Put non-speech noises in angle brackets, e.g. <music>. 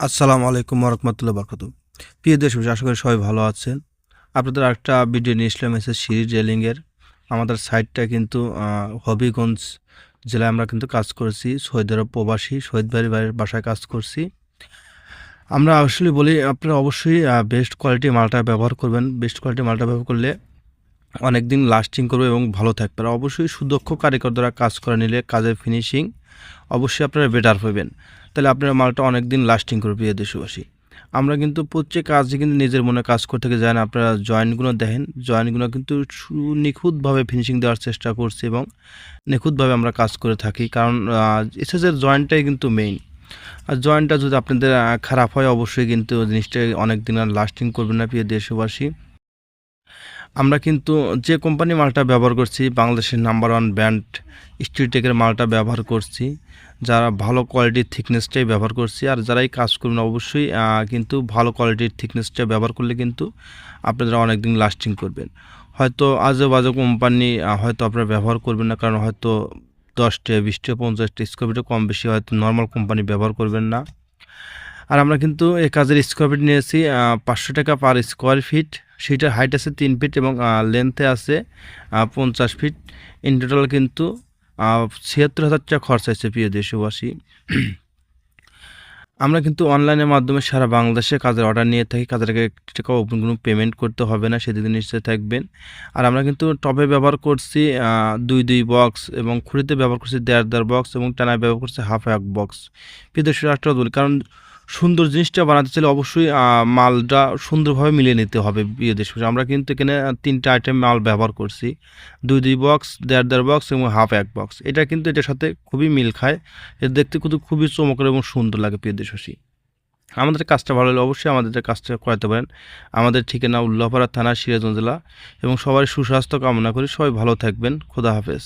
আসসালামু আলাইকুম রহমতুল্লাহ বরকত প্রিয় দেশবাসী, আশা করি সবাই ভালো আছেন। আপনাদের একটা ভিডিও নিয়ে এসলাম এসে সিরিজ রেলিংয়ের আমাদের সাইটটা কিন্তু হবিগঞ্জ জেলায় আমরা কিন্তু কাজ করেছি। শহীদ আরব প্রবাসী শহীদ বাড়ির বাড়ির বাসায় কাজ করছি। আমরা আসলে বলি, আপনারা অবশ্যই বেস্ট কোয়ালিটি মালটা ব্যবহার করবেন। বেস্ট কোয়ালিটি মালটা ব্যবহার করলে অনেক দিন লাস্টিং করবে এবং ভালো থাকবে। আর অবশ্যই সুদক্ষ কারিগর দ্বারা কাজ করে নিলে কাজের ফিনিশিং অবশ্যই আপনারা বেটার পাবেন তাহলে আপনার মালটা অনেক দিন লাস্টিং করবে প্রিয় দেশবাসী আমরা কিন্তু প্রত্যেক কাজে কিন্তু নিজের মনে কাজ করতে যান আপনারা জয়েন্টগুলো দেখেন জয়েন্টগুলো কিন্তু নিখুঁতভাবে ফিনিশিং দেওয়ার চেষ্টা করছি এবং নিখুঁতভাবে আমরা কাজ করে থাকি। কারণ এসএসের জয়েন্টটাই কিন্তু মেইন আর জয়েন্টটা যদি আপনাদের খারাপ হয় অবশ্যই কিন্তু জিনিসটা অনেক দিন আর লাস্টিং করবে না প্রিয় দেশবাসী। আমরা কিন্তু যে কোম্পানি মালটা ব্যবহার করছি, বাংলাদেশের নাম্বার ওয়ান ব্র্যান্ড স্টিলটেকের মালটা ব্যবহার করছি। যারা ভালো কোয়ালিটির থিকনেসটাই ব্যবহার করছি, আর যারাই কাজ করবেন অবশ্যই কিন্তু ভালো কোয়ালিটির থিকনেসটা ব্যবহার করলে কিন্তু আপনারা অনেক দিন লাস্টিং করবেন। হয়তো আজে বাজে কোম্পানি হয়তো আপনারা ব্যবহার করবেন না, কারণ হয়তো দশটা, বিশটা, পঞ্চাশটা স্কোয়ার কম বেশি হয়তো নর্মাল কোম্পানি ব্যবহার করবেন না। আর আমরা কিন্তু এই কাজের স্কোয়ার ফিট নিয়েছি পাঁচশো টাকা পার স্কোয়ার ফিট সেটার হাইট আছে তিন ফিট এবং লেন্থে আছে পঞ্চাশ ফিট ইন টোটাল কিন্তু ছিয়াত্তর হাজার টাকা খরচ আছে প্রিয় দেশবাসী। <clears throat> আমরা কিন্তু অনলাইনের মাধ্যমে সারা বাংলাদেশে কাজের অর্ডার নিয়ে থাকি। কাজের আগে টাকা কোনো পেমেন্ট করতে হবে না, সেদিকে নিশ্চয় থাকবেন। আর আমরা কিন্তু টপে ব্যবহার করছি দুই দুই বক্স এবং খুঁড়িতে ব্যবহার করছি দেড় দেড় বক্স এবং টানায় ব্যবহার করছি হাফ এক বক্স রাষ্ট্র বলি, কারণ সুন্দর জিনিসটা বানাতে চাইলে অবশ্যই মালটা সুন্দরভাবে মিলিয়ে নিতে হবে বিয়ে দেশ আমরা কিন্তু এখানে তিনটা আইটেম মাল ব্যবহার করছি। দুই দুই বক্স দেড় দেড় বক্স এবং হাফ এক বক্স এটা কিন্তু এটার সাথে খুবই মিল খায়। এটা দেখতে কিন্তু খুবই চমকের এবং সুন্দর লাগে প্রিয় দেশবাসী আমাদের কাজটা ভালো হলে অবশ্যই আমাদের কাজটা করাতে পারেন। আমাদের ঠিকানা উল্লাপাড়া থানা সিরাজগঞ্জ জেলা। এবং সবার সুস্বাস্থ্য কামনা করি। সবাই ভালো থাকবেন। খোদা হাফেজ।